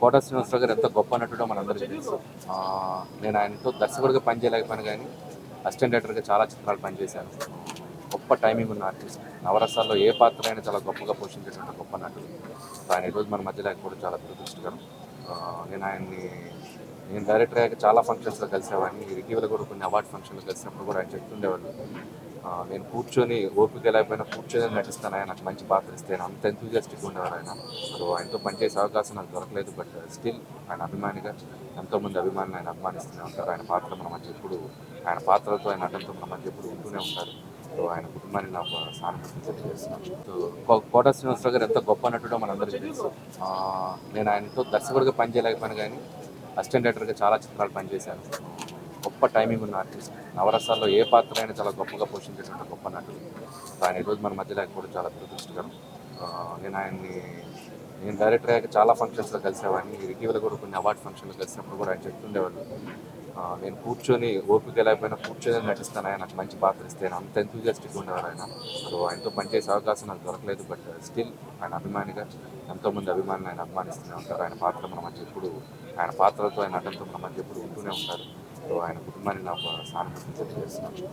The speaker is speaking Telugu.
కోట శ్రీనివాసరావు గారు ఎంత గొప్ప నటుడో మనందరికీ తెలుసు. నేను ఆయనతో దర్శకుడిగా పనిచేయలేకపోయాను కానీ అసిస్టెంట్ డైరెక్టర్గా చాలా చిత్రాలు పనిచేశాను. గొప్ప టైమింగ్ ఉన్న ఆర్టిస్ట్. నవరసాల్లో ఏ పాత్ర అయినా చాలా గొప్పగా పోషించేటువంటి గొప్ప నటుడు. ఆయన ఈరోజు మన మధ్య లేకపోవడం చాలా దురదృష్టకరం. నేను ఆయన్ని నేను డైరెక్టర్ అయ్యాక చాలా ఫంక్షన్స్లో కలిసేవాడిని. ఇటీవల కూడా కొన్ని అవార్డ్ ఫంక్షన్లో కలిసినప్పుడు కూడా ఆయన చెప్తుండేవాళ్ళు నేను కూర్చొని ఓపిక లేకపోయినా కూర్చొని నటిస్తాను ఆయన. నాకు మంచి పాత్ర ఇస్తే ఆయన అంత ఎంతూజియాస్టిక్ ఉండేవారు ఆయన. సో ఆయనతో పనిచేసే అవకాశం నాకు దొరకలేదు బట్ స్టిల్ ఆయన అభిమానిగా ఎంతోమంది అభిమానులు ఆయన అభిమానిస్తూనే ఉంటారు. ఆయన పాత్ర మన మధ్య ఎప్పుడు ఆయన పాత్రలతో ఆయన నటనతో మన మధ్య ఎప్పుడు ఉంటూనే ఉంటారు. సో ఆయన కుటుంబాన్ని నాకు సానుభూతి తెలియజేస్తున్నాను సో కో- కోట శ్రీనివాసరావు గారు ఎంత గొప్ప నటుడో మనందరికీ తెలుసు. నేను ఆయనతో దర్శకుడిగా పనిచేయలేకపోయాను కానీ అసిస్టెంట్ డైరెక్టర్గా చాలా చిత్రాలు పనిచేశాను. గొప్ప టైమింగ్ ఉన్న ఆర్టిస్ట్ నవరసాల్లో ఏ పాత్ర అయినా చాలా గొప్పగా పోషించేటువంటి గొప్ప నటుడు. ఆయన ఈరోజు మన మధ్య లేకపోవడం చాలా దురదృష్టకరం. నేను ఆయన్ని నేను డైరెక్టర్ అయ్యాక చాలా ఫంక్షన్స్లో కలిసేవాడిని. ఇటీవల కూడా కొన్ని అవార్డ్ ఫంక్షన్లో కలిసినప్పుడు కూడా ఆయన చెప్తుండేవాళ్ళు. నేను కూర్చొని ఓపిక లేకపోయినా కూర్చొని నటిస్తాను ఆయన. నాకు మంచి పాత్ర ఇస్తే ఆయన అంత ఎంతూజియాస్టిక్ ఉండేవారు ఆయన. సో ఆయనతో పనిచేసే అవకాశం నాకు దొరకలేదు. బట్ స్టిల్ uh, ఆయన అభిమానిగా ఎంతోమంది అభిమానులు ఆయన అభిమానిస్తూనే ఉంటారు. ఆయన పాత్ర మన మధ్య ఎప్పుడు ఆయన పాత్రలతో ఆయన నటనతో మన మధ్య ఎప్పుడు ఉంటూనే ఉంటారు. ఆయన కుటుంబాన్ని నాకు సానుభూతి తెలియజేస్తున్నాను